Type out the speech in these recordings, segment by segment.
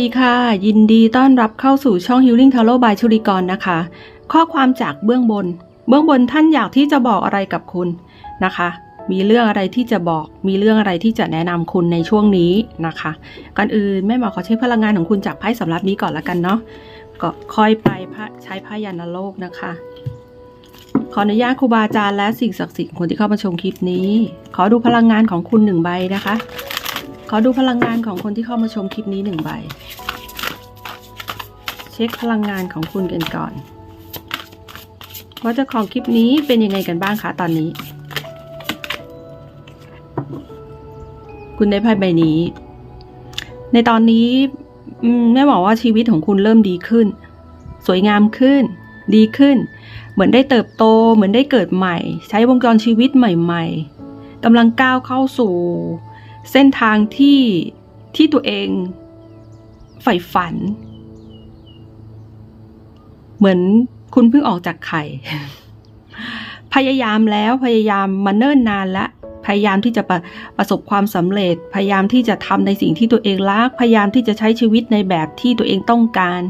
ดีค่ะ ยินดีต้อนรับเข้าสู่ช่อง Healing Tarot by ชุริกรนะคะ ข้อความจากเบื้องบน เบื้องบนท่านอยากที่จะบอกอะไรกับคุณนะคะ มีเรื่องอะไรที่จะบอก มีเรื่องอะไรที่จะแนะนำคุณในช่วงนี้นะคะก่อนอื่นแม่หมอขอใช้พลังงานของคุณจากไพ่สำรับนี้ก่อนละกันเนาะก็ค่อยไปใช้พยานโลกนะคะ ขออนุญาตครูบาอาจารย์และสิ่งศักดิ์สิทธิ์คนที่เข้ามาชมคลิปนี้ ขอดูพลังงานของคุณหนึ่งใบนะคะ อดูพลังงานของคนที่เข้ามาชมคลิปนี้หนึ่งใบ เช็คพลังงานของคุณกันก่อน ว่าเจ้าของคลิปนี้เป็นยังไงกันบ้างคะตอนนี้ คุณได้ไพ่ใบนี้ ในตอนนี้แม่บอกว่าชีวิตของคุณเริ่มดีขึ้น สวยงามขึ้น ดีขึ้น เหมือนได้เติบโต เหมือนได้เกิดใหม่ ใช้วงจรชีวิตใหม่ ๆกำลังก้าวเข้าสู่ เส้นทางที่ที่ตัวเองใฝ่ฝัน เหมือนคุณเพิ่งออกจากไข่พยายามแล้วพยายามมาเนิ่นนานแล้วพยายามที่จะประประสบความสำเร็จ พยายามที่จะทำในสิ่งที่ตัวเองรัก พยายามที่จะใช้ชีวิตในแบบที่ตัวเองต้องการ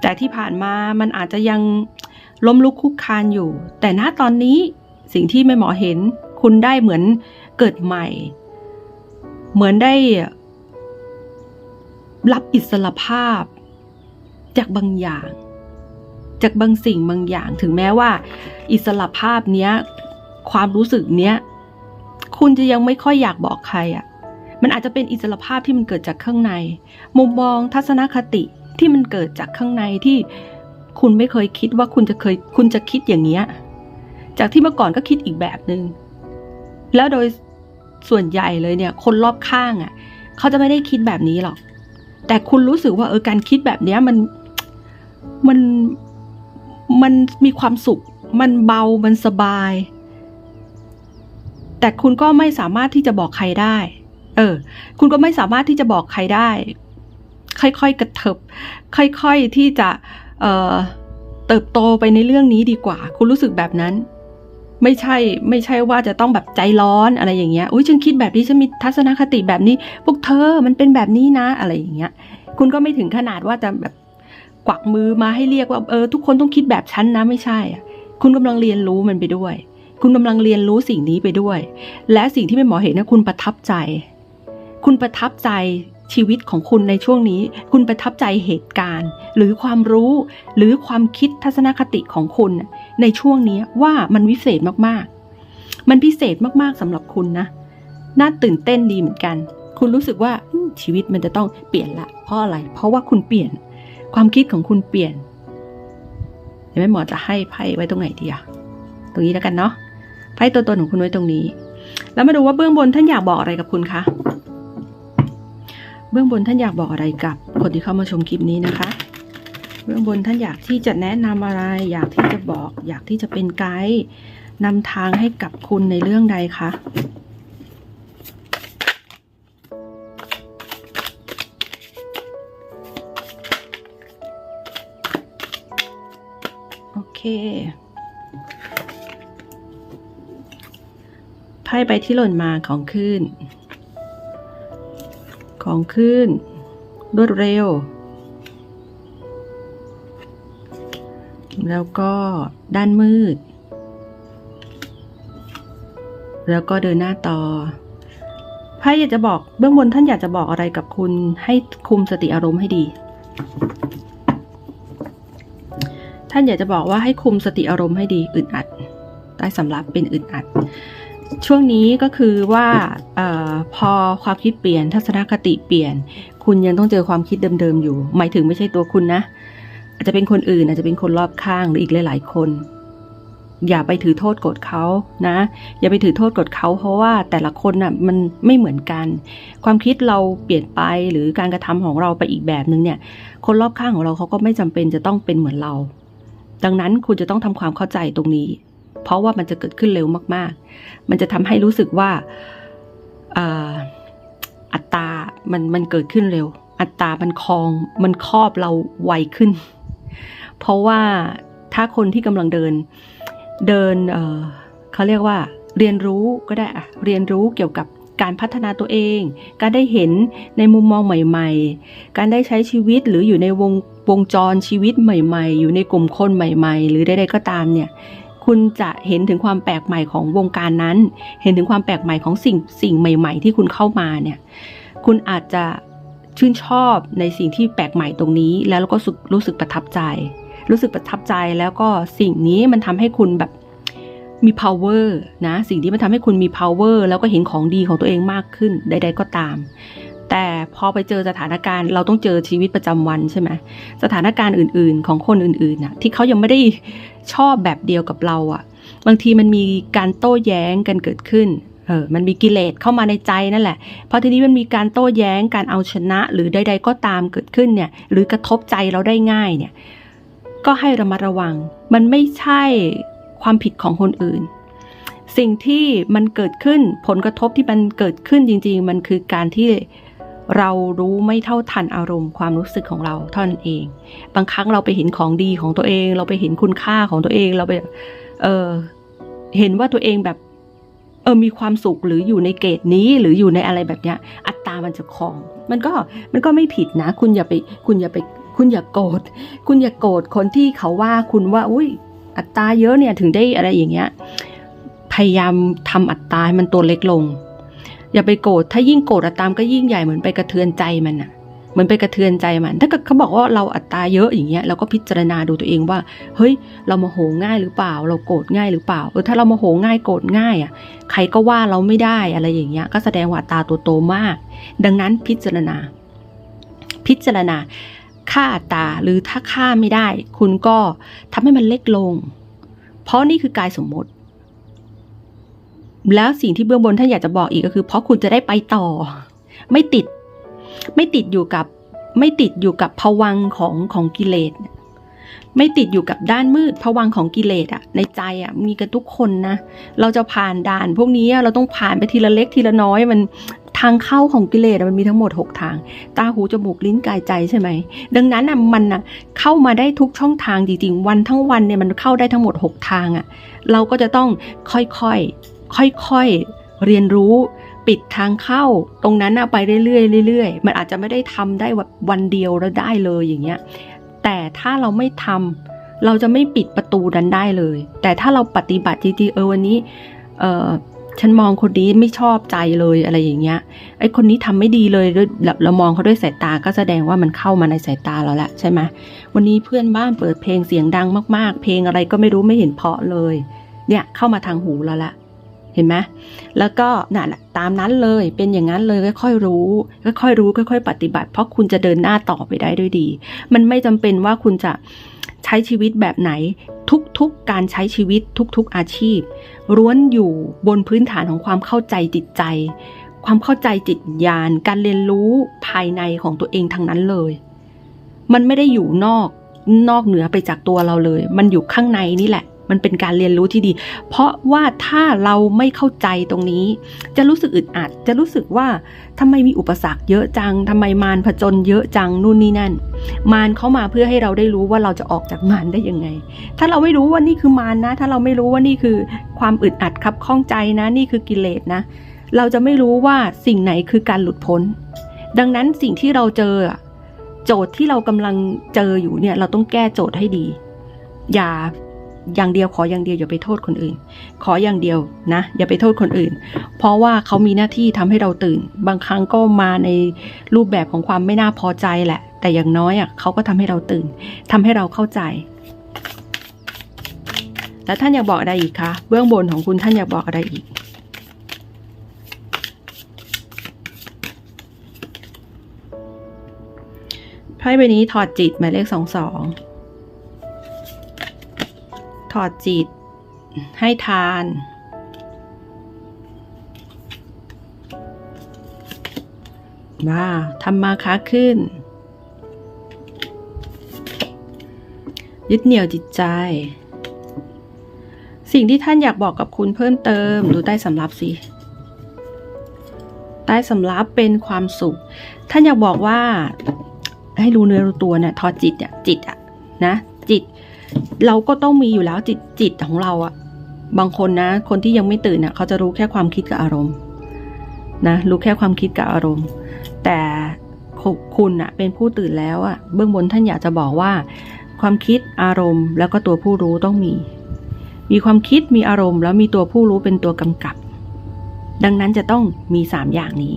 แต่ที่ผ่านมามันอาจจะยังล้มลุกคลุกคลานอยู่ แต่ณตอนนี้สิ่งที่แม่หมอเห็น คุณได้เหมือน เกิดใหม่ เหมือนได้รับอิสรภาพ จากบางอย่าง จากบางสิ่งบางอย่างถึงแม้ว่า อิสรภาพเนี้ย ความรู้สึกเนี้ย คุณจะยังไม่ค่อยอยากบอกใครอะ่ะ มันอาจจะเป็นอิสรภาพที่มันเกิดจากข้างใน มุมมองทัศนคติที่มันเกิดจากข้างในที่คุณไม่เคยคิดว่าคุณจะเคยคุณจะคิดอย่างเนี้ย จากที่เมื่อก่อนก็คิดอีกแบบหนึง่งแล้วโดย ส่วนใหญ่เลยเนี่ย คนรอบข้างอะ่ะเขาจะไม่ได้คิดแบบนี้หรอก แต่คุณรู้สึกว่าเออการคิดแบบเนี้ยมันมันมันมีความสุข มันเบามันสบาย แต่คุณก็ไม่สามารถที่จะบอกใครได้ เออ คุณก็ไม่สามารถที่จะบอกใครได้ ค่อยๆกระเถิบค่อยๆที่จะเอ่อเติบโตไปในเรื่องนี้ดีกว่า คุณรู้สึกแบบนั้น ไม่ใช่ไม่ใช่ว่าจะต้องแบบใจร้อนอะไรอย่างเงี้ย อุ้ยฉันคิดแบบนี้ฉันมีทัศนคติแบบนี้ พวกเธอมันเป็นแบบนี้นะอะไรอย่างเงี้ย คุณก็ไม่ถึงขนาดว่าจะแบบกวักมือมาให้เรียกว่าเออทุกคนต้องคิดแบบฉันนะไม่ใช่อะคุณกำลังเรียนรู้มันไปด้วย คุณกำลังเรียนรู้สิ่งนี้ไปด้วย และสิ่งที่แม่หมอเห็นนะคุณประทับใจ คุณประทับใจ ชีวิตของคุณในช่วงนี้ คุณประทับใจเหตุการณ์ หรือความรู้ หรือความคิดทัศนคติของคุณ ในช่วงนี้ว่ามันวิเศษมากๆ มันพิเศษมากๆสำหรับคุณนะ น่าตื่นเต้นดีเหมือนกัน คุณรู้สึกว่าชีวิตมันจะต้องเปลี่ยนละ เพราะอะไร เพราะว่าคุณเปลี่ยน ความคิดของคุณเปลี่ยนเดี๋ยวแม่หมอจะให้ไพ่ไว้ตรงไหนดีอะตรงนี้แล้วกันเนาะไพ่ตัวตนของคุณไว้ตรงนี้ แล้วมาดูว่าเบื้องบนท่านอยากบอกอะไรกับคุณคะ เบื้องบนท่านอยากบอกอะไรกับคนที่เข้ามาชมคลิปนี้นะคะ เบื้องบนท่านอยากที่จะแนะนำอะไร อยากที่จะบอก อยากที่จะเป็นไกด์นำทางให้กับคุณในเรื่องใดคะโอเคไพ่ใบที่หล่นมาของขึ้น ของขึ้น รวดเร็ว แล้วก็ด้านมืด แล้วก็เดินหน้าต่อไพ่อยากจะบอกเบื้องบนท่านอยากจะบอกอะไรกับคุณให้คุมสติอารมณ์ให้ดี ท่านอยากจะบอกว่าให้คุมสติอารมณ์ให้ดีอึดอัดได้สำรับเป็นอึดอัด ช่วงนี้ก็คือว่าออพอความคิดเปลี่ยนทัศนคติเปลี่ยน คุณยังต้องเจอความคิดเดิมๆอยู่ หมายถึงไม่ใช่ตัวคุณนะ อาจจะเป็นคนอื่นอาจจะเป็นคนรอบข้างหรืออีกหลาย ๆ คน อย่าไปถือโทษกรธเขานะ อย่าไปถือโทษกรธเขา เพราะว่าแต่ละคนน่ะมันไม่เหมือนกัน ความคิดเราเปลี่ยนไปหรือการกระทำของเราไปอีกแบบนึงเนี่ย คนรอบข้างของเราเขาก็ไม่จำเป็นจะต้องเป็นเหมือนเรา ดังนั้นคุณจะต้องทำความเข้าใจตรงนี้ เพราะว่ามันจะเกิดขึ้นเร็วมาก ๆ มันจะทำให้รู้สึกว่าอัตรามันมันเกิดขึ้นเร็ว อัตรามันคลองมันครอบเราไวขึ้น เพราะว่าถ้าคนที่กำลังเดินเดินเเขาเรียกว่า เรียนรู้ก็ได้อะเรียนรู้เกี่ยวกับการพัฒนาตัวเอง การได้เห็นในมุมมองใหม่ ๆ การได้ใช้ชีวิตหรืออยู่ในวงวงจรชีวิตใหม่ ๆ อยู่ในกลุ่มคนใหม่ ๆ หรือใดๆก็ตามเนี่ย คุณจะเห็นถึงความแปลกใหม่ของวงการนั้น เห็นถึงความแปลกใหม่ของสิ่งสิ่งใหม่ ๆ ที่คุณเข้ามาเนี่ย คุณอาจจะชื่นชอบในสิ่งที่แปลกใหม่ตรงนี้ แล้วก็รู้สึกประทับใจ รู้สึกประทับใจแล้วก็สิ่งนี้มันทำให้คุณแบบมี power นะ สิ่งที่มันทำให้คุณมี power แล้วก็เห็นของดีของตัวเองมากขึ้นใด ๆ ก็ตาม แต่พอไปเจอสถานการณ์เราต้องเจอชีวิตประจำวันใช่ไหมสถานการณ์อื่น ๆ ของคนอื่นๆน่ะที่เขายังไม่ได้ชอบแบบเดียวกับเราอะ่ะ บางทีมันมีการโต้แย้งกันเกิดขึ้นเออมันมีกิเลสเข้ามาในใจนั่นแหละเพราะทีนี้มันมีการโต้แย้งการเอาชนะ หรือใด ๆ ก็ตามเกิดขึ้นเนี่ย หรือกระทบใจเราได้ง่ายเนี่ย ก็ให้ระมัดระวัง มันไม่ใช่ความผิดของคนอื่น สิ่งที่มันเกิดขึ้นผลกระทบที่มันเกิดขึ้นจริง ๆ มันคือการที่ เรารู้ไม่เท่าทันอารมณ์ความรู้สึกของเราเท่านั้นเอง บางครั้งเราไปเห็นของดีของตัวเอง เราไปเห็นคุณค่าของตัวเองเราไปเออเห็นว่าตัวเองแบบเออมีความสุขหรืออยู่ในเกรดนี้หรืออยู่ในอะไรแบบเนี้ย อัตตามันจะคลอง มันก็มันก็ไม่ผิดนะ คุณอย่าไปคุณอย่าไป คุณอย่าโกรธคุณอย่าโกรธคนที่เขาว่าคุณว่า อุ้ยอัตราเยอะเนี่ยถึงได้อะไรอย่างเงี้ย พยายามทำอัตราให้มันตัวเล็กลง อย่าไปโกรธถ้ายิ่งโกรธอัตรามก็ยิ่งใหญ่เหมือนไปกระเทือนใจมันอะเหมือนไปกระเทือนใจมัน ถ้าเกิดเขาบอกว่าเราอัตราเยอะอย่างเงี้ยเราก็พิจารณาดูตัวเองว่า เฮ้ย เราโมโหง่ายหรือเปล่า เราโกรธง่ายหรือเปล่าเออถ้าเราโมโหง่ายโกรธง่ายอะ ใครก็ว่าเราไม่ได้อะไรอย่างเงี้ย ก็แสดงว่าตาตัวโตมาก ดังนั้นพิจารณา พิจารณาค่าตาหรือถ้าค่าไม่ได้ คุณก็ทำให้มันเล็กลง เพราะนี่คือกายสมมติ แล้วสิ่งที่เบื้องบนท่านอยากจะบอกอีกก็คือ เพราะคุณจะได้ไปต่อ ไม่ติด ไม่ติดอยู่กับ ไม่ติดอยู่กับภวังของของกิเลสไม่ติดอยู่กับด้านมืดภวังของกิเลสอะในใจอะมีกันทุกคนนะเราจะผ่านด่าน พวกนี้อะเราต้องผ่านไปทีละเล็กทีละน้อยมันทางเข้าของกิเลสมันมีทั้งหมดหกทาง ตาหูจมูกลิ้นกายใจใช่ไหม ดังนั้นอะมันอะเข้ามาได้ทุกช่องทางจริงๆ วันทั้งวันเนี่ยมันเข้าได้ทั้งหมด 6 ทางอะ เราก็จะต้องค่อยๆ ค่อยๆเรียนรู้ปิดทางเข้าตรงนั้นไปเรื่อยๆเรื่อยๆ มันอาจจะไม่ได้ทำได้วันเดียวแล้วได้เลยอย่างเงี้ยแต่ถ้าเราไม่ทำเราจะไม่ปิดประตูนั้นได้เลย แต่ถ้าเราปฏิบัติจริงๆเออวันนี้เออฉันมองคนนี้ไม่ชอบใจเลยอะไรอย่างเงี้ยไอ้คนนี้ทำไม่ดีเลยด้วยเรามองเขาด้วยสายตาก็แสดงว่ามันเข้ามาในสายตาเราแล้วใช่ไหมวันนี้เพื่อนบ้านเปิดเพลงเสียงดังมากๆ เพลงอะไรก็ไม่รู้ไม่เห็นเพาะเลย เนี่ยเข้ามาทางหูเราละ เห็นไหมแล้วก็นั่นแหละตามนั้นเลยเป็นอย่างนั้นเลยค่อยๆรู้ค่อยๆรู้ค่อย ๆ ปฏิบัติ เพราะคุณจะเดินหน้าต่อไปได้ด้วยดี มันไม่จำเป็นว่าคุณจะใช้ชีวิตแบบไหน ทุกๆการใช้ชีวิตทุกๆอาชีพล้วนอยู่บนพื้นฐานของความเข้าใจจิตใจ ความเข้าใจจิตญญาณการเรียนรู้ภายในของตัวเองทั้งนั้นเลย มันไม่ได้อยู่นอกนอกเหนือไปจากตัวเราเลย มันอยู่ข้างในนี่แหละ มันเป็นการเรียนรู้ที่ดี เพราะว่าถ้าเราไม่เข้าใจตรงนี้ จะรู้สึกอึดอัด จะรู้สึกว่าทำไมมีอุปสรรคเยอะจังทำไมมารผจญเยอะจังนู่นนี่นั่น มารเข้ามาเพื่อให้เราได้รู้ว่าเราจะออกจากมารได้ยังไง ถ้าเราไม่รู้ว่านี่คือมารนะ ถ้าเราไม่รู้ว่านี่คือความอึดอัดครับข้องใจนะ นี่คือกิเลสนะ เราจะไม่รู้ว่าสิ่งไหนคือการหลุดพ้น ดังนั้นสิ่งที่เราเจอโจทย์ที่เรากำลังเจออยู่เนี่ยเราต้องแก้โจทย์ให้ดี อย่า อย่างเดียวขออย่างเดียวอย่าไปโทษคนอื่น ขออย่างเดียวนะ อย่าไปโทษคนอื่น เพราะว่าเขามีหน้าที่ทำให้เราตื่น บางครั้งก็มาในรูปแบบของความไม่น่าพอใจแหละ แต่อย่างน้อยอะเขาก็ทำให้เราตื่นทำให้เราเข้าใจ แล้วท่านอยากบอกอะไรอีกคะเบื้องบนของคุณท่านอยากบอกอะไรอีกไพ่ใบนี้ถอดจิตหมายเลขสองสอง ถอดจิต ให้ทานว้าทำมาค้าขึ้น ยึดเหนี่ยวจิตใจ สิ่งที่ท่านอยากบอกกับคุณเพิ่มเติม ดูใต้สำรับสิใต้สำรับเป็นความสุข ท่านอยากบอกว่า ให้รู้เนื้อรู้ตัวเนี่ย ทอดจิตเนี่ย จิตอะนะ จิต เราก็ต้องมีอยู่แล้วจิตจิตของเราอะบางคนนะ คนที่ยังไม่ตื่นน่ะเขาจะรู้แค่ความคิดกับอารมณ์นะรู้แค่ความคิดกับอารมณ์ แต่คุคุณอะเป็นผู้ตื่นแล้วอะเบื้องบนท่านอยากจะบอกว่า ความคิดอารมณ์ แล้วก็ตัวผู้รู้ต้องมี มีความคิดมีอารมณ์ แล้วมีตัวผู้รู้เป็นตัวกำกับ ดังนั้นจะต้องมีสามอย่างนี้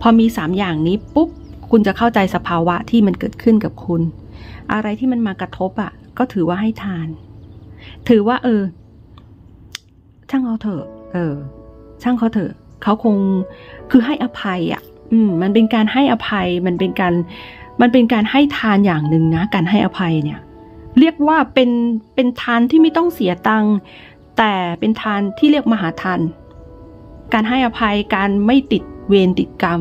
พอมีสามอย่างนี้ปุ๊บคุณจะเข้าใจสภาวะที่มันเกิดขึ้นกับคุณ อะไรที่มันมากระทบอะ่ะ ก็ถือว่าให้ทาน ถือว่า เออ ช่างเอาเถอะ เออ ช่างเขาเถอะ เขาคงคือให้อภัยอะ่ะ อืม มันเป็นการให้อภัย มันเป็นการ มันเป็นการให้ทานอย่างหนึ่งนะ การให้อภัยเนี่ย เรียกว่าเป็นเป็นทานที่ไม่ต้องเสียตังค์แต่เป็นทานที่เรียกมหาทานการให้อภัยการไม่ติดเวรติดกรรม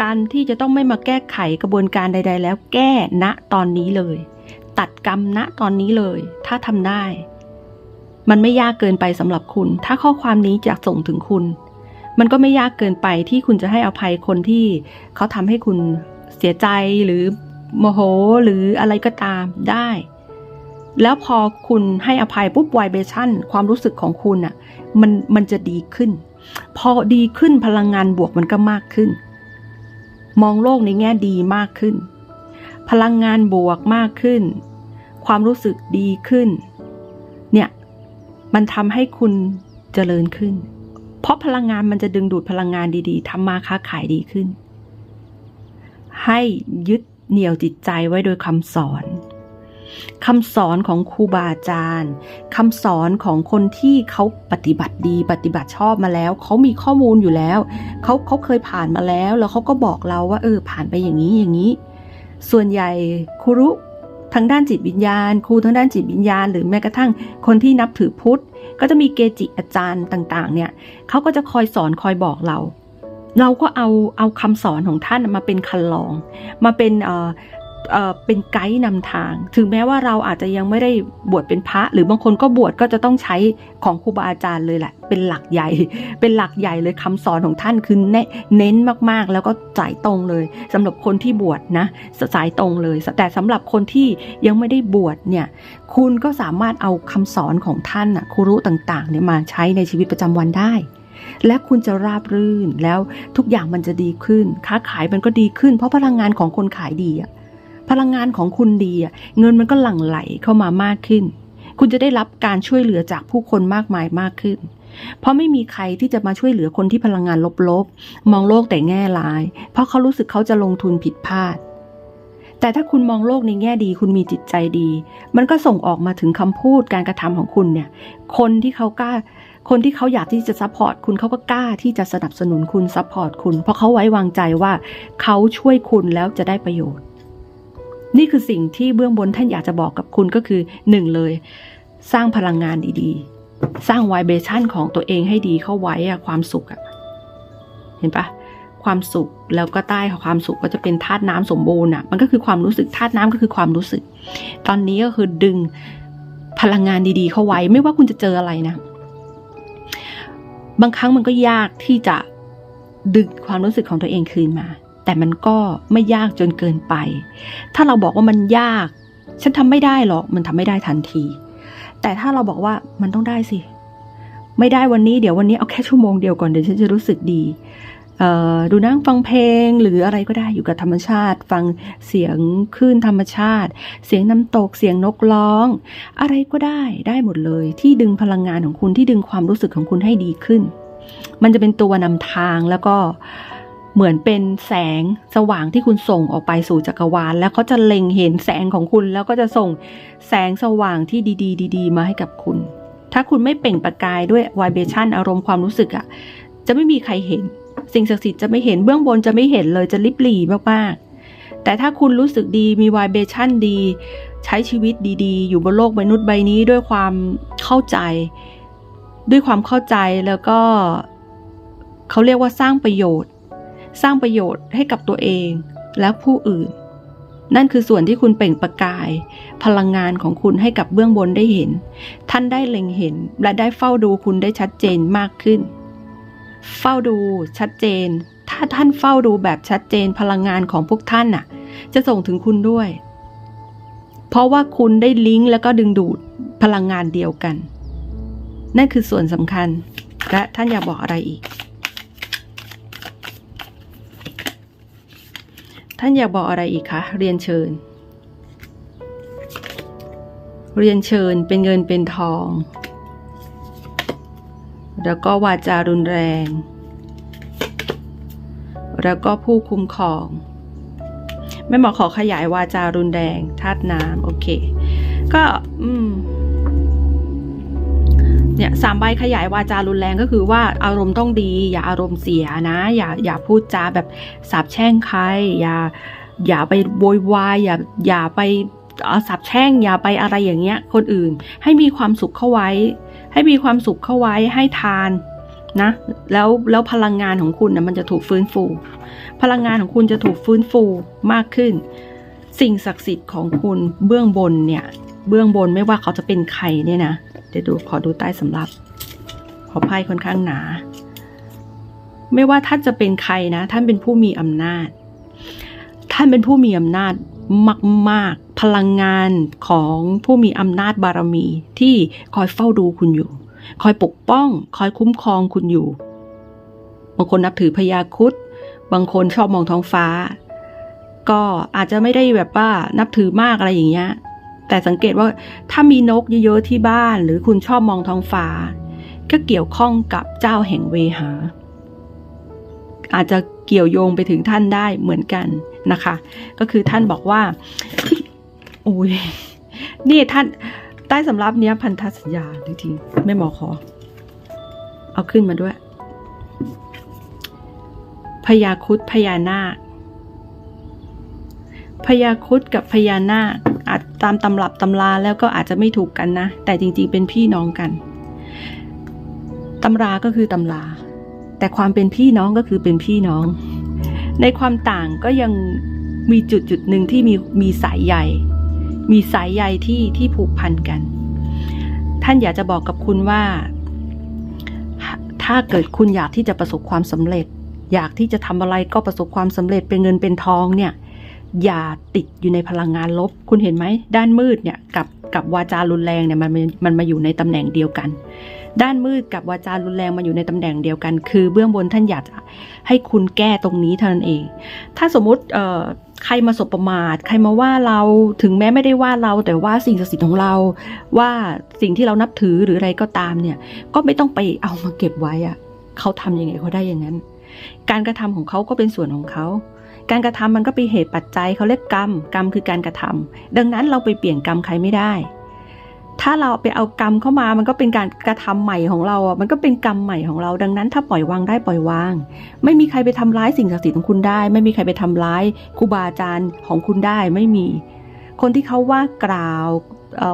การที่จะต้องไม่มาแก้ไขกระบวนการใด ๆ แล้วแก้ณตอนนี้เลย ตัดกรรมณตอนนี้เลย ถ้าทำได้ มันไม่ยากเกินไปสำหรับคุณ ถ้าข้อความนี้จะส่งถึงคุณ มันก็ไม่ยากเกินไปที่คุณจะให้อภัยคนที่เขาทำให้คุณเสียใจหรือโมโหหรืออะไรก็ตามได้ แล้วพอคุณให้อภัยปุ๊บไวเบชั่นความรู้สึกของคุณอะ่ะมันมันจะดีขึ้น พอดีขึ้นพลังงานบวกมันก็มากขึ้น มองโลกในแง่ดีมากขึ้น พลังงานบวกมากขึ้น ความรู้สึกดีขึ้น เนี่ย มันทำให้คุณเจริญขึ้น เพราะพลังงานมันจะดึงดูดพลังงานดีๆทำมาค้าขายดีขึ้น ให้ยึดเหนี่ยวจิตใจไว้โดยคำสอนคำสอนของครูบาอาจารย์คำสอนของคนที่เขาปฏิบัติดี ปฏิบัติชอบมาแล้ว เขามีข้อมูลอยู่แล้ว เขาเขาเคยผ่านมาแล้ว แล้วเขาก็บอกเราว่า เออ ผ่านไปอย่างนี้อย่างนี้ ส่วนใหญ่ครูรุทางด้านจิตวิญญาณ ครูทางด้านจิตวิญญาณ หรือแม้กระทั่งคนที่นับถือพุทธ ก็จะมีเกจิอาจารย์ต่างๆ เนี่ยเขาก็จะคอยสอนคอยบอกเรา เราก็เอาเอาคำสอนของท่านมาเป็นคันลอง มาเป็น เป็นไกด์นำทาง ถึงแม้ว่าเราอาจจะยังไม่ได้บวชเป็นพระ หรือบางคนก็บวชก็จะต้องใช้ของครูบาอาจารย์เลยแหละ เป็นหลักใหญ่ เป็นหลักใหญ่เลยคำสอนของท่านคือเน้นมากๆ แล้วก็สายตรงเลยสำหรับคนที่บวชนะสายตรงเลย แต่สำหรับคนที่ยังไม่ได้บวชเนี่ย คุณก็สามารถเอาคำสอนของท่านน่ะครูรู้ต่างๆเนี่ยมาใช้ในชีวิตประจำวันได้และคุณจะราบรื่นแล้วทุกอย่างมันจะดีขึ้น ค้าขายมันก็ดีขึ้น เพราะพลังงานของคนขายดีอะ พลังงานของคุณดีเงินมันก็หลั่งไหลเข้ามามากขึ้น คุณจะได้รับการช่วยเหลือจากผู้คนมากมายมากขึ้น เพราะไม่มีใครที่จะมาช่วยเหลือคนที่พลังงานลบๆ มองโลกแต่แง่ร้าย เพราะเขารู้สึกเขาจะลงทุนผิดพลาด แต่ถ้าคุณมองโลกในแง่ดี คุณมีจิตใจดี มันก็ส่งออกมาถึงคำพูดการกระทำของคุณเนี่ย คนที่เขากล้าคนที่เขาอยากที่จะซัพพอร์ตคุณเขาก็กล้าที่จะสนับสนุนคุณซัพพอร์ตคุณ เพราะเขาไว้วางใจว่าเขาช่วยคุณแล้วจะได้ประโยชน์ นี่คือสิ่งที่เบื้องบนท่านอยากจะบอกกับคุณก็คือหนึ่งเลย สร้างพลังงานดีๆ สร้างไวเบชั่นของตัวเองให้ดีเข้าไว้อะความสุขอะเห็นปะความสุขแล้วก็ใต้ของความสุขก็จะเป็นธาตุน้ำสมบูรณ์อะมันก็คือความรู้สึกธาตุน้ำก็คือความรู้สึก ตอนนี้ก็คือดึงพลังงานดีๆ เข้าไว้ ไม่ว่าคุณจะเจออะไรนะ บางครั้งมันก็ยากที่จะดึงความรู้สึกของตัวเองคืนมา แต่มันก็ไม่ยากจนเกินไป ถ้าเราบอกว่ามันยาก ฉันทำไม่ได้หรอก มันทำไม่ได้ทันที แต่ถ้าเราบอกว่ามันต้องได้สิ ไม่ได้วันนี้เดี๋ยววันนี้เอาแค่ชั่วโมงเดียวก่อนเดี๋ยวฉันจะรู้สึกดีดูนั่งฟังเพลงหรืออะไรก็ได้อยู่กับธรรมชาติ ฟังเสียงคลื่นธรรมชาติ เสียงน้ำตกเสียงนกร้อง อะไรก็ได้ได้หมดเลย ที่ดึงพลังงานของคุณที่ดึงความรู้สึกของคุณให้ดีขึ้น มันจะเป็นตัวนำทางแล้วก็ เหมือนเป็นแสงสว่างที่คุณส่งออกไปสู่จักรวาล แล้วเขาจะเล็งเห็นแสงของคุณ แล้วก็จะส่งแสงสว่างที่ดีๆ ดี ๆ มาให้กับคุณ ถ้าคุณไม่เปล่งประกายด้วยวายเบชันอารมณ์ความรู้สึกอะ่ะ จะไม่มีใครเห็น สิ่งศักดิ์สิทธิ์จะไม่เห็นเบื้องบนจะไม่เห็นเลยจะลิบหลีมากๆ แต่ถ้าคุณรู้สึกดีมีวายเบชันดี ใช้ชีวิตดีๆ อยู่บนโลกมนุษย์ใบนี้ด้วยความเข้าใจ ด้วยความเข้าใจแล้วก็เขาเรียกว่าสร้างประโยชน์ สร้างประโยชน์ให้กับตัวเองและผู้อื่น นั่นคือส่วนที่คุณเปล่งประกาย พลังงานของคุณให้กับเบื้องบนได้เห็น ท่านได้เล็งเห็นและได้เฝ้าดูคุณได้ชัดเจนมากขึ้น เฝ้าดูชัดเจน ถ้าท่านเฝ้าดูแบบชัดเจนพลังงานของพวกท่านน่ะ จะส่งถึงคุณด้วย เพราะว่าคุณได้ลิงก์แล้วก็ดึงดูดพลังงานเดียวกัน นั่นคือส่วนสำคัญ และท่านอยากบอกอะไรอีก ท่านอยากบอกอะไรอีกคะ เรียนเชิญ เรียนเชิญเป็นเงินเป็นทอง แล้วก็วาจารุนแรง แล้วก็ผู้คุ้มครองแม่หมอขอขยายวาจารุนแรงธาตุน้ำโอเค ก็ อืม เนี่ยสามใบขยายวาจารุนแรงก็คือว่าอารมณ์ต้องดี อย่าอารมณ์เสียนะ อย่าอย่าพูดจาแบบสาบแช่งใคร อย่าอย่าไปโวยวายอย่าอย่าไปสาบแช่งอย่าไปอะไรอย่างเงี้ย คนอื่นให้มีความสุขเข้าไว้ ให้มีความสุขเข้าไว้ให้ทานนะแล้วแล้วพลังงานของคุณนะมันจะถูกฟื้นฟู พลังงานของคุณจะถูกฟื้นฟูมากขึ้น สิ่งศักดิ์สิทธิ์ของคุณเบื้องบนเนี่ย เบื้องบนไม่ว่าเขาจะเป็นใครเนี่ยนะ ดี๋ยวดูขอดูใต้สำรับขอไพ่ค่อนข้างหนา ไม่ว่าท่านจะเป็นใครนะ ท่านเป็นผู้มีอำนาจ ท่านเป็นผู้มีอำนาจมาก ๆ พลังงานของผู้มีอำนาจบารมีที่คอยเฝ้าดูคุณอยู่ คอยปกป้อง คอยคุ้มครองคุณอยู่ บางคนนับถือพญาครุดบางคนชอบมองท้องฟ้า ก็อาจจะไม่ได้แบบว่านับถือมากอะไรอย่างเงี้ย แต่สังเกตว่าถ้ามีนกเยอะๆที่บ้าน หรือคุณชอบมองท้องฟ้า ก็เกี่ยวข้องกับเจ้าแห่งเวหา อาจจะเกี่ยวโยงไปถึงท่านได้เหมือนกันนะคะ ก็คือท่านบอกว่าโอ้ยนี่ท่านใต้สำรับเนี้ยพันธสัญญาจริงๆไม่หมอขอ เอาขึ้นมาด้วยพญาคุดพญานาคพญาคุดกับพญานาค อาจตามตำรับตำราแล้วก็อาจจะไม่ถูกกันนะ แต่จริงๆ เป็นพี่น้องกันตำราก็คือตำรา แต่ความเป็นพี่น้องก็คือเป็นพี่น้อง ในความต่างก็ยังมีจุดจุดหนึ่งที่มีมีสายใยมีสายใยที่ที่ผูกพันกัน ท่านอยากจะบอกกับคุณว่า ถ้าเกิดคุณอยากที่จะประสบความสำเร็จ อยากที่จะทำอะไรก็ประสบความสำเร็จเป็นเงินเป็นทองเนี่ย อย่าติดอยู่ในพลังงานลบ คุณเห็นไหม ด้านมืดเนี่ยกับกับวาจารุนแรงเนี่ยมันมันมาอยู่ในตำแหน่งเดียวกัน ด้านมืดกับวาจารุนแรงมาอยู่ในตำแหน่งเดียวกัน คือเบื้องบนท่านอยากจะให้คุณแก้ตรงนี้เท่านั้นเอง ถ้าสมมุติเอ่อใครมาสบประมาท ใครมาว่าเราถึงแม้ไม่ได้ว่าเรา แต่ว่าสิ่งศักดิ์สิทธิ์ของเรา ว่าสิ่งที่เรานับถือหรืออะไรก็ตามเนี่ยก็ไม่ต้องไปเอามาเก็บไว้อะเขาทำยังไงเขาได้อย่างนั้น การกระทำของเขาก็เป็นส่วนของเขา การกระทำมันก็เป็นเหตุปัจจัยเขาเรียกกรรม กรรมคือการกระทำดังนั้นเราไปเปลี่ยนกรรมใครไม่ได้ ถ้าเราไปเอากรรมเข้ามามันก็เป็นการกระทำใหม่ของเราอะมันก็เป็นกรรมใหม่ของเรา ดังนั้น ถ้าปล่อยวางได้ปล่อยวาง ไม่มีใครไปทำร้ายสิ่งศักดิ์สิทธิ์ของคุณได้ ไม่มีใครไปทำร้ายครูบาอาจารย์ของคุณได้ไม่มี คนที่เขาว่ากล่าว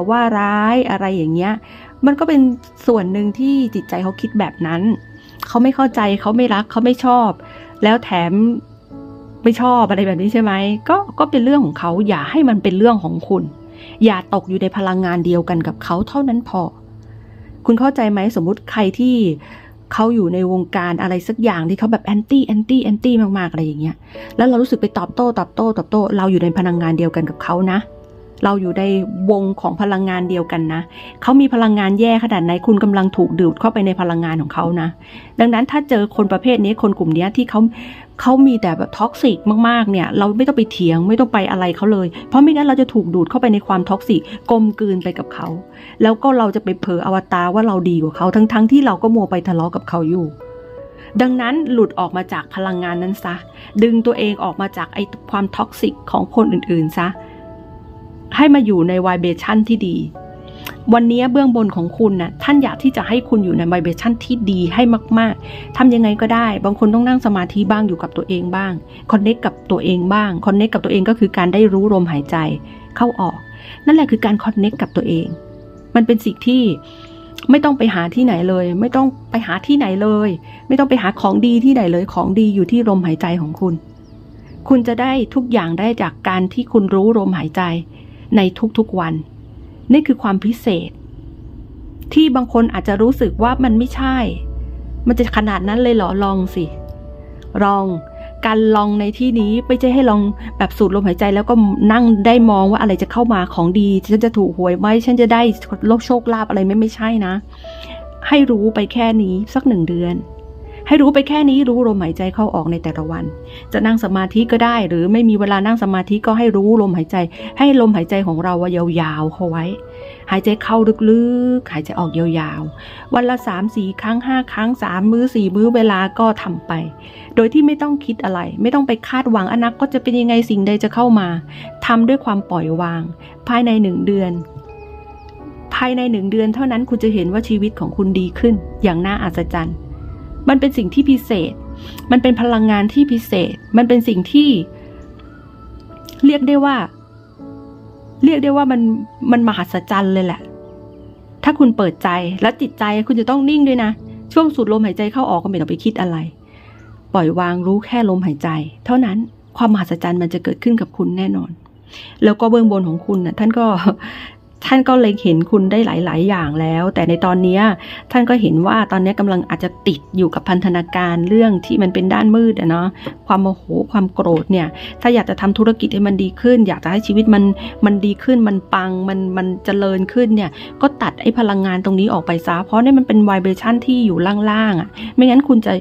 ว่าร้ายอะไรอย่างเงี้ยมันก็เป็นส่วนหนึ่งที่จิตใจเขาคิดแบบนั้น เขาไม่เข้าใจเขาไม่รักเขาไม่ชอบ แล้วแถม ไม่ชอบอะไรแบบนี้ใช่ไหมก็ก็เป็นเรื่องของเขาอย่าให้มันเป็นเรื่องของคุณ อย่าตกอยู่ในพลังงานเดียวกันกับเขาเท่านั้นพอ คุณเข้าใจไหมสมมุติใครที่เขาอยู่ในวงการอะไรสักอย่างที่เขาแบบแอนตี้แอนตี้แอนตี้มากๆอะไรอย่างเงี้ยแล้วเรารู้สึกไปตอบโต้ตอบโต้ตอบโต้เราอยู่ในพลังงานเดียวกันกับเขานะ เราอยู่ในวงของพลังงานเดียวกันนะเขามีพลังงานแย่ขนาดไหนคุณกำลังถูกดูดเข้าไปในพลังงานของเขานะ ดังนั้นถ้าเจอคนประเภทนี้คนกลุ่มนี้ที่เขาเขามีแต่แบบท็อกซิกมากๆเนี่ย เราไม่ต้องไปเถียงไม่ต้องไปอะไรเขาเลย เพราะไม่งั้นเราจะถูกดูดเข้าไปในความท็อกซิกกลมกลืนไปกับเขา แล้วก็เราจะไปเผลออวตารว่าเราดีกว่าเขาทั้งๆ ที่เราก็มัวไปทะเลาะกับเขาอยู่ดังนั้นหลุดออกมาจากพลังงานนั้นซะ ดึงตัวเองออกมาจากไอ้ความท็อกซิกของคนอื่นๆซะ ให้มาอยู่ในไวเบชั่นที่ดี วันนี้เบื้องบนของคุณนะ่ะท่านอยากที่จะให้คุณอยู่ในไวเบชั่นที่ดีให้มาก ๆทำยังไงก็ได้ บางคนต้องนั่งสมาธิบ้างอยู่กับตัวเองบ้างคอนเน็กกับตัวเองบ้างคอนเน็กกับตัวเองก็คือการได้รู้ลมหายใจเข้าออก นั่นแหละคือการคอนเน็กกับตัวเอง มันเป็นสิ่งที่ไม่ต้องไปหาที่ไหนเลย ไม่ต้องไปหาที่ไหนเลย ไม่ต้องไปหาของดีที่ไหนเลยของดีอยู่ที่ลมหายใจของคุณ คุณจะได้ทุกอย่างได้จากการที่คุณรู้ลมหายใจ ในทุกๆวัน นี่คือความพิเศษ ที่บางคนอาจจะรู้สึกว่ามันไม่ใช่ มันจะขนาดนั้นเลยเหรอลองสิลองการลองในที่นี้ไม่ใช่ให้ลองแบบสูดลมหายใจ แล้วก็นั่งได้มองว่าอะไรจะเข้ามาของดี ฉันจะถูกหวยไหมฉันจะได้โลกโชคลาภอะไรไม่ไม่ใช่นะ ให้รู้ไปแค่นี้สักหนึ่งเดือน ให้รู้ไปแค่นี้รู้ลมหายใจเข้าออกในแต่ละวัน จะนั่งสมาธิก็ได้ หรือไม่มีเวลานั่งสมาธิก็ให้รู้ลมหายใจ ให้ลมหายใจของเราว่ายาวๆเข้าไว้ หายใจเข้าลึกๆ หายใจออกยาวๆ วันละ3ามสี่ครั้ง 5 ครั้ง 3 มื้อ 4 มื้อเวลาก็ทำไป โดยที่ไม่ต้องคิดอะไร ไม่ต้องไปคาดหวังอนาคตจะเป็นยังไงสิ่งใดจะเข้ามาทำด้วยความปล่อยวาง ภายในหนึ่งเดือนภายในหนึ่งเดือนเท่านั้นคุณจะเห็นว่าชีวิตของคุณดีขึ้น อย่างน่าอัศจรรย์ มันเป็นสิ่งที่พิเศษ มันเป็นพลังงานที่พิเศษ มันเป็นสิ่งที่ เรียกได้ว่า เรียกได้ว่ามันมันมหัศจรรย์เลยแหละ ถ้าคุณเปิดใจและจิตใจคุณจะต้องนิ่งด้วยนะ ช่วงสูดลมหายใจเข้าออกก็ไม่ต้องไปคิดอะไร ปล่อยวางรู้แค่ลมหายใจ เท่านั้นความมหัศจรรย์มันจะเกิดขึ้นกับคุณแน่นอน แล้วก็เบื้องบนของคุณนะ่ะท่านก็ ท่านก็เล็งเห็นคุณได้หลาย ๆ อย่างแล้ว แต่ในตอนนี้ท่านก็เห็นว่าตอนนี้กำลังอาจจะติดอยู่กับพันธนาการเรื่องที่มันเป็นด้านมืดอะเนาะความโมโหความโกรธเนี่ยถ้าอยากจะทำธุรกิจให้มันดีขึ้น อยากจะให้ชีวิตมันมันดีขึ้นมันปังมันมันเจริญขึ้นเนี่ยก็ตัดไอ้พลังงานตรงนี้ออกไปซะเพราะนี่มันเป็นไวเบชั่นที่อยู่ล่าง ๆอะไม่งั้นคุณจะ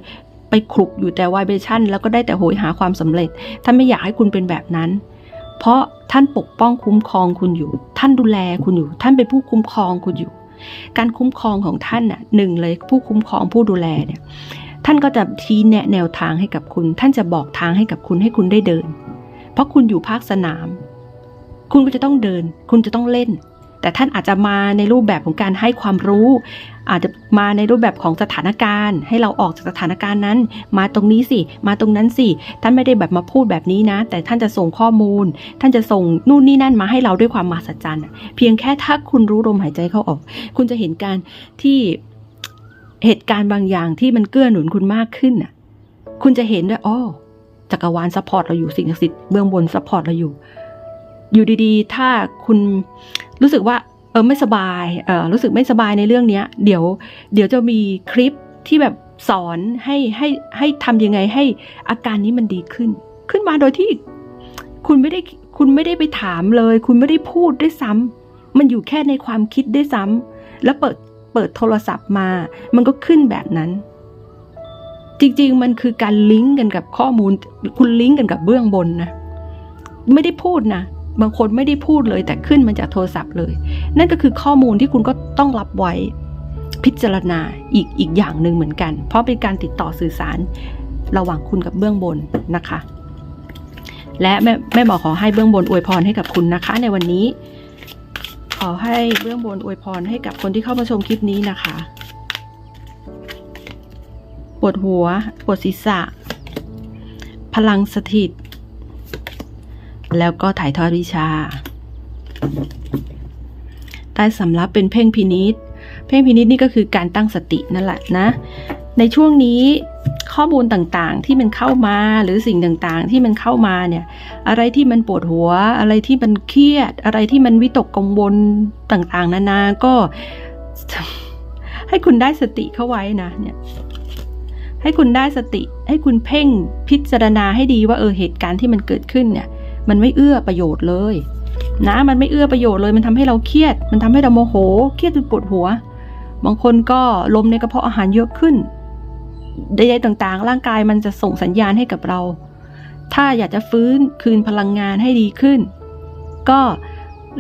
ไปคลุกอยู่แต่ไวเบชั่นแล้วก็ได้แต่โหยหาความสำเร็จท่านไม่อยากให้คุณเป็นแบบนั้น เพราะท่านปกป้องคุ้มครองคุณอยู่ ท่านดูแลคุณอยู่ ท่านเป็นผู้คุ้มครองคุณอยู่ การคุ้มครองของท่านน่ะหนึ่งเลยผู้คุ้มครองผู้ดูแลเนี่ยท่านก็จะชี้แนะแนวทางให้กับคุณ ท่านจะบอกทางให้กับคุณให้คุณได้เดิน เพราะคุณอยู่ภาคสนาม คุณก็จะต้องเดิน คุณจะต้องเล่น แต่ท่านอาจจะมาในรูปแบบของการให้ความรู้ อาจจะมาในรูปแบบของสถานการณ์ ให้เราออกจากสถานการณ์นั้น มาตรงนี้สิ มาตรงนั้นสิ ท่านไม่ได้แบบมาพูดแบบนี้นะ แต่ท่านจะส่งข้อมูล ท่านจะส่งนู่นนี่นั่นมาให้เราด้วยความมหัศจรรย์เพียงแค่ถ้าคุณรู้ลมหายใจเข้าออก คุณจะเห็นการที่เหตุการณ์บางอย่างที่มันเกื้อหนุนคุณมากขึ้นน่ะ คุณจะเห็นด้วยอ๋อจักรวาลซัพพอร์ตเราอยู่สิ่งศักดิ์สิทธิ์เบื้องบนซัพพอร์ตเราอยู่ อยู่ดีๆ ถ้าคุณรู้สึกว่าเออไม่สบายเออรู้สึกไม่สบายในเรื่องเนี้ย เดี๋ยวเดี๋ยวจะมีคลิปที่แบบสอนให้ให้ให้ทำยังไงให้อาการนี้มันดีขึ้น ขึ้นมาโดยที่คุณไม่ได้คุณไม่ได้ไปถามเลย คุณไม่ได้พูดด้วยซ้ำมันอยู่แค่ในความคิดด้วยซ้ำแล้วเปิดเปิดโทรศัพท์มา มันก็ขึ้นแบบนั้น จริงๆ มันคือการลิงก์กันกับข้อมูล คุณลิงก์กันกับเบื้องบนนะ ไม่ได้พูดนะ บางคนไม่ได้พูดเลยแต่ขึ้นมาจากโทรศัพท์เลย นั่นก็คือข้อมูลที่คุณก็ต้องรับไว้พิจารณาอีกอีกอย่างหนึ่งเหมือนกัน เพราะเป็นการติดต่อสื่อสารระหว่างคุณกับเบื้องบนนะคะ และแม่แม่หมอขอให้เบื้องบนอวยพรให้กับคุณนะคะ ในวันนี้ ขอให้เบื้องบนอวยพรให้กับคนที่เข้ามาชมคลิปนี้นะคะปวดหัวปวดศีรษะ พลังสถิต แล้วก็ถ่ายทอดวิชา ใต้สำรับเป็นเพ่งพินิษเพ่งพินิษนี่ก็คือการตั้งสตินั่นแหละนะ ในช่วงนี้ข้อมูลต่างๆที่มันเข้ามาหรือสิ่งต่างๆที่มันเข้ามาเนี่ยอะไรที่มันปวดหัว อะไรที่มันเครียด อะไรที่มันวิตกกังวลต่างๆ นานาก็ให้คุณได้สติเข้าไว้นะเนี่ยให้คุณได้สติ ให้คุณเพ่งพิจารณาให้ดีว่าเออเหตุการณ์ที่มันเกิดขึ้นเนี่ย มันไม่เอื้อประโยชน์เลย นะมันไม่เอื้อประโยชน์เลย มันทำให้เราเครียด มันทำให้เราโมโห เครียดจนปวดหัว บางคนก็ลมในกระเพาะอาหารเยอะขึ้นใดๆต่างๆ ร่างกายมันจะส่งสัญญาณให้กับเรา ถ้าอยากจะฟื้นคืนพลังงานให้ดีขึ้น ก็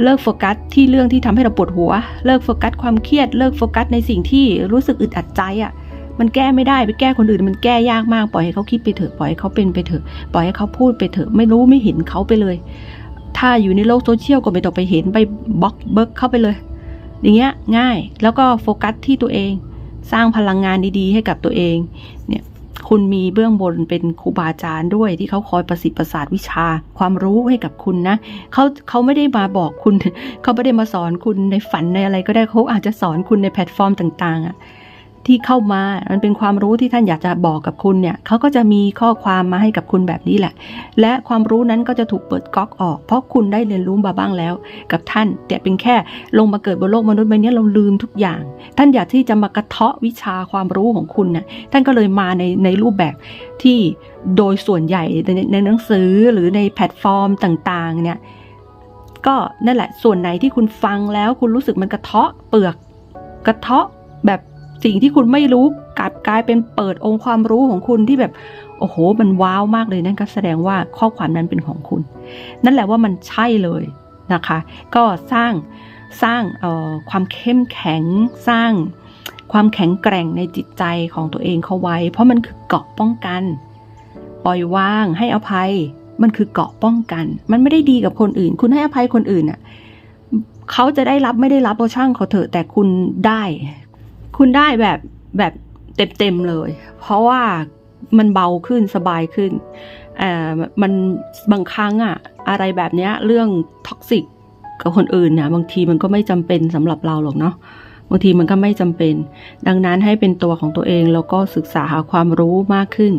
เลิกโฟกัสที่เรื่องที่ทำให้เราปวดหัว เลิกโฟกัสความเครียด เลิกโฟกัสในสิ่งที่รู้สึกอึดอัดใจอะ่ะ มันแก้ไม่ได้ไปแก้คนอื่นมันแก้ยากมากปล่อยให้เขาคิดไปเถอะปล่อยให้เขาเป็นไปเถอะปล่อยให้เขาพูดไปเถอะไม่รู้ไม่เห็นเขาไปเลย ถ้าอยู่ในโลกโซเชียลก็ไม่ต้องไปเห็นไปบล็อกเบิร์กเข้าไปเลย อย่างเงี้ยง่ายแล้วก็โฟกัสที่ตัวเอง สร้างพลังงานดีๆ ให้กับตัวเองเนี่ยคุณมีเบื้องบนเป็นครูบาอาจารย์ด้วยที่เขาคอยประสิทธิ์ประสาทวิชาความรู้ให้กับคุณนะเขาเขาไม่ได้มาบอกคุณ เขาไม่ได้มาสอนคุณในฝันในอะไรก็ได้เขาอาจจะสอนคุณในแพลตฟอร์มต่าง ๆอะ ที่เข้ามา มันเป็นความรู้ที่ท่านอยากจะบอกกับคุณเนี่ยเขาก็จะมีข้อความมาให้กับคุณแบบนี้แหละ และความรู้นั้นก็จะถูกเปิดก๊อกออก เพราะคุณได้เรียนรู้มาบ้างแล้ว กับท่าน แต่เป็นแค่ลงมาเกิดบนโลกมนุษย์ใบนี้เราลืมทุกอย่าง ท่านอยากที่จะมากระเทาะวิชาความรู้ของคุณน่ะท่านก็เลยมาในในรูปแบบที่โดยส่วนใหญ่ในในหนังสือหรือในแพลตฟอร์มต่างๆเนี่ยก็นั่นแหละส่วนไหนที่คุณฟังแล้วคุณรู้สึกมันกระเทาะเปลือกกระเทาะแบบ สิ่งที่คุณไม่รู้กลับกลายเป็นเปิดองค์ความรู้ของคุณที่แบบโอ้โห มันว้าวมากเลยนั่นก็แสดงว่าข้อความนั้นเป็นของคุณ นั่นแหละว่ามันใช่เลยนะคะ ก็สร้างสร้างออความเข้มแข็งสร้างความแข็งแกร่งในจิตใจของตัวเองเข้าไว้ เพราะมันคือเกาะป้องกัน ปล่อยวางให้อภัย มันคือเกาะป้องกัน มันไม่ได้ดีกับคนอื่น คุณให้อภัยคนอื่นอะเขาจะได้รับไม่ได้รับโอช่างเขาเถอะแต่คุณได้ คุณได้แบบแบบเต็มๆเลย เพราะว่ามันเบาขึ้นสบายขึ้นเอ่อมันบางครั้งอะอะไรแบบเนี้ยเรื่องท็อกซิกกับคนอื่นเนี่ยบางทีมันก็ไม่จำเป็นสำหรับเราหรอกเนาะ บางทีมันก็ไม่จำเป็น ดังนั้นให้เป็นตัวของตัวเองแล้วก็ศึกษาหาความรู้มากขึ้น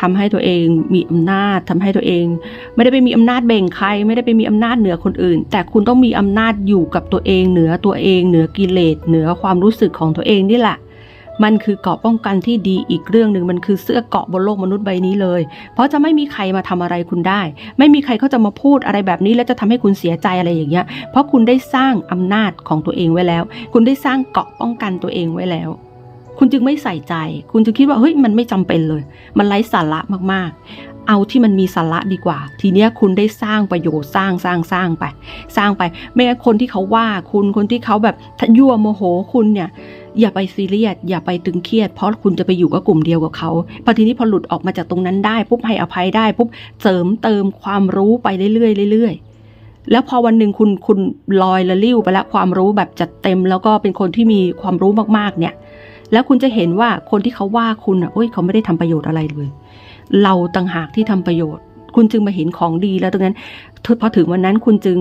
ทำให้ตัวเองมีอำนาจทำให้ตัวเอง ไม่ได้ไปมีอำนาจเบ่งใคร ไม่ได้ไปมีอำนาจเหนือคนอื่น แต่คุณต้องมีอำนาจอยู่กับตัวเองเหนือตัวเอง เหนือกิเลสเหนือความรู้สึกของตัวเองนี่แหละ มันคือเกราะป้องกันที่ดีอีกเรื่องหนึ่งมันคือเสื้อเกราะบนโลกมนุษย์ใบนี้เลย เพราะจะไม่มีใครมาทำอะไรคุณได้ ไม่มีใครเขาจะมาพูดอะไรแบบนี้ แล้วจะทำให้คุณเสียใจอะไรอย่างเงี้ย เพราะคุณได้สร้างอำนาจของตัวเองไว้แล้ว คุณได้สร้างเกราะป้องกันตัวเองไว้แล้ว คุณจึงไม่ใส่ใจ คุณจึงคิดว่าเฮ้ยมันไม่จำเป็นเลย มันไร้สาระมากๆ เอาที่มันมีสาระดีกว่า ทีเนี้ยคุณได้สร้างประโยชน์สร้างสร้างสร้างไป สร้างไป ไม่งั้นคนที่เขาว่าคุณคนที่เขาแบบยั่วโมโหคุณเนี่ยอย่าไปซีเรียสอย่าไปตึงเครียด เพราะคุณจะไปอยู่กับกลุ่มเดียวกับเขาพอทีนี้พอหลุดออกมาจากตรงนั้นได้ปุ๊บให้อภัยได้ปุ๊บเสริมเติมความรู้ไปเรื่อยๆเรื่อยๆแล้วพอวันหนึ่งคุณคุณลอยละลิ้วไปแล้วความรู้แบบจัดเต็ม แล้วก็เป็นคนที่มีความรู้มากๆเนี่ย แล้วคุณจะเห็นว่าคนที่เขาว่าคุณอะโอ้ยเขาไม่ได้ทำประโยชน์อะไรเลย เราต่างหากที่ทำประโยชน์ คุณจึงมาเห็นของดีแล้วตรงนั้นพอถึงวันนั้นคุณจึง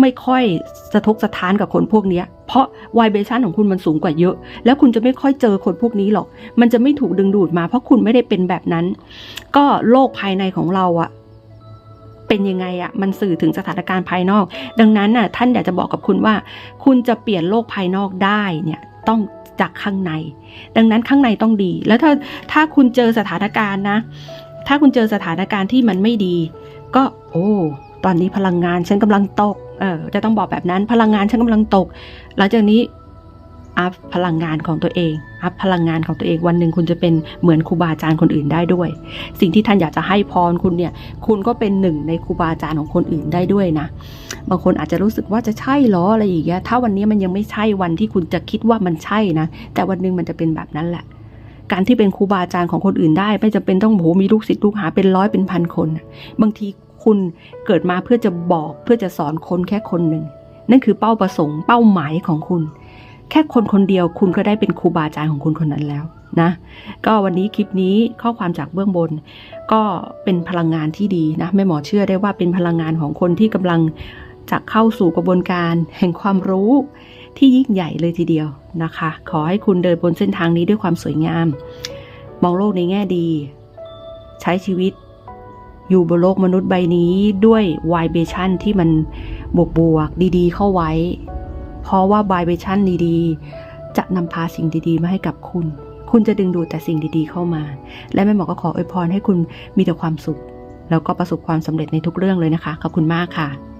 ไม่ค่อยสะทกสะท้านกับคนพวกเนี้ยเพราะวายเบชันของคุณมันสูงกว่าเยอะ แล้วคุณจะไม่ค่อยเจอคนพวกนี้หรอก มันจะไม่ถูกดึงดูดมา เพราะคุณไม่ได้เป็นแบบนั้น ก็โลกภายในของเราอะเป็นยังไงอะมันสื่อถึงสถานการณ์ภายนอก ดังนั้นน่ะท่านอยากจะบอกกับคุณว่า คุณจะเปลี่ยนโลกภายนอกได้เนี่ยต้อง จากข้างใน ดังนั้นข้างในต้องดี แล้วถ้าถ้าคุณเจอสถานการณ์นะ ถ้าคุณเจอสถานการณ์ที่มันไม่ดี ก็โอ้ตอนนี้พลังงานฉันกำลังตก เออจะต้องบอกแบบนั้นพลังงานฉันกำลังตก หลังจากนี้ อัพพลังงานของตัวเอง อัพพลังงานของตัวเอง วันหนึ่งคุณจะเป็นเหมือนครูบาอาจารย์คนอื่นได้ด้วย สิ่งที่ท่านอยากจะให้พรคุณเนี่ย คุณก็เป็นหนึ่งในครูบาอาจารย์ของคนอื่นได้ด้วยนะ บางคนอาจจะรู้สึกว่าจะใช่เหรออะไรอย่างเงี้ย ถ้าวันนี้มันยังไม่ใช่วันที่คุณจะคิดว่ามันใช่นะ แต่วันหนึ่งมันจะเป็นแบบนั้นแหละ การที่เป็นครูบาอาจารย์ของคนอื่นได้ ไม่จำเป็นต้องโหมีลูกศิษย์ลูกหาเป็นร้อยเป็นพันคน บางทีคุณเกิดมาเพื่อจะบอกเพื่อจะสอนคนแค่คนหนึ่งนั่นคือเป้าประสงค์เป้าหมายของคุณ แค่คนคนเดียวคุณก็ได้เป็นครูบาอาจารย์ของคุณคนนั้นแล้วนะ ก็วันนี้คลิปนี้ข้อความจากเบื้องบน ก็เป็นพลังงานที่ดีนะแม่หมอเชื่อได้ว่าเป็นพลังงานของคนที่กำลังจะเข้าสู่กระบวนการแห่งความรู้ที่ยิ่งใหญ่เลยทีเดียวนะคะ ขอให้คุณเดินบนเส้นทางนี้ด้วยความสวยงาม มองโลกในแง่ดี ใช้ชีวิตอยู่บนโลกมนุษย์ใบนี้ด้วยวายเบชั่นที่มันบวกบวกๆดี ๆ เข้าไว้ เพราะว่าวายเบชั่นดีๆ จะนำพาสิ่งดีๆ มาให้กับคุณ คุณจะดึงดูดแต่สิ่งดีๆ เข้ามา และแม่หมอก็ขออวยพรให้คุณมีแต่ความสุข แล้วก็ประสบความสำเร็จในทุกเรื่องเลยนะคะ ขอบคุณมากค่ะ